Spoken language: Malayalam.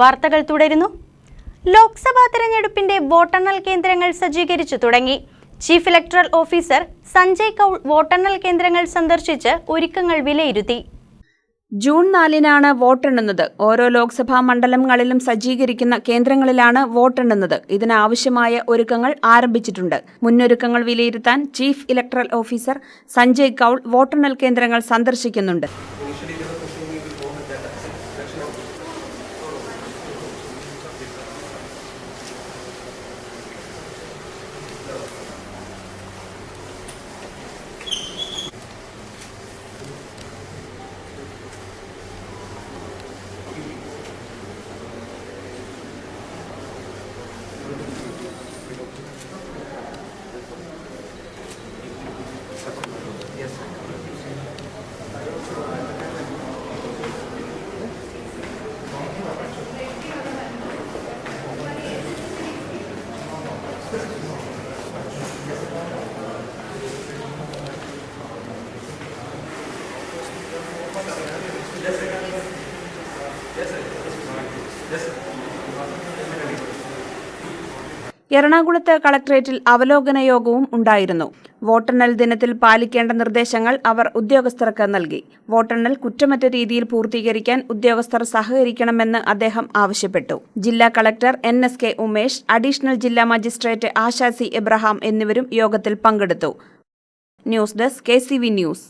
വാർത്തകൾ തുടരുന്നു. ലോക്സഭാ തെരഞ്ഞെടുപ്പിന്റെ വോട്ടെണ്ണൽ കേന്ദ്രങ്ങൾ സജ്ജീകരിച്ചു തുടങ്ങി. Chief electoral officer Sanjay Kaul വോട്ടെണ്ണൽ കേന്ദ്രങ്ങൾ സന്ദർശിച്ച് ഒരുക്കങ്ങൾ വിലയിരുത്തി. ജൂൺ നാലിനാണ് വോട്ടെണ്ണുന്നത്. ഓരോ ലോക്സഭാ മണ്ഡലങ്ങളിലും സജ്ജീകരിക്കുന്ന കേന്ദ്രങ്ങളിലാണ് വോട്ടെണ്ണുന്നത്. ഇതിനാവശ്യമായ ഒരുക്കങ്ങൾ ആരംഭിച്ചിട്ടുണ്ട്. മുന്നൊരുക്കങ്ങൾ വിലയിരുത്താൻ chief electoral officer Sanjay Kaul വോട്ടെണ്ണൽ കേന്ദ്രങ്ങൾ സന്ദർശിക്കുന്നുണ്ട്. എറണാകുളത്ത് കളക്ടറേറ്റിൽ അവലോകന യോഗവും ഉണ്ടായിരുന്നു. വോട്ടെണ്ണൽ ദിനത്തിൽ പാലിക്കേണ്ട നിർദ്ദേശങ്ങൾ അവർ ഉദ്യോഗസ്ഥർക്ക് നൽകി. വോട്ടെണ്ണൽ കുറ്റമറ്റ രീതിയിൽ പൂർത്തീകരിക്കാൻ ഉദ്യോഗസ്ഥർ സഹകരിക്കണമെന്ന് അദ്ദേഹം ആവശ്യപ്പെട്ടു. ജില്ലാ collector N S K Umesh additional ജില്ലാ മജിസ്ട്രേറ്റ് ആശാസി എബ്രഹാം എന്നിവരും യോഗത്തിൽ പങ്കെടുത്തു. News desk K news.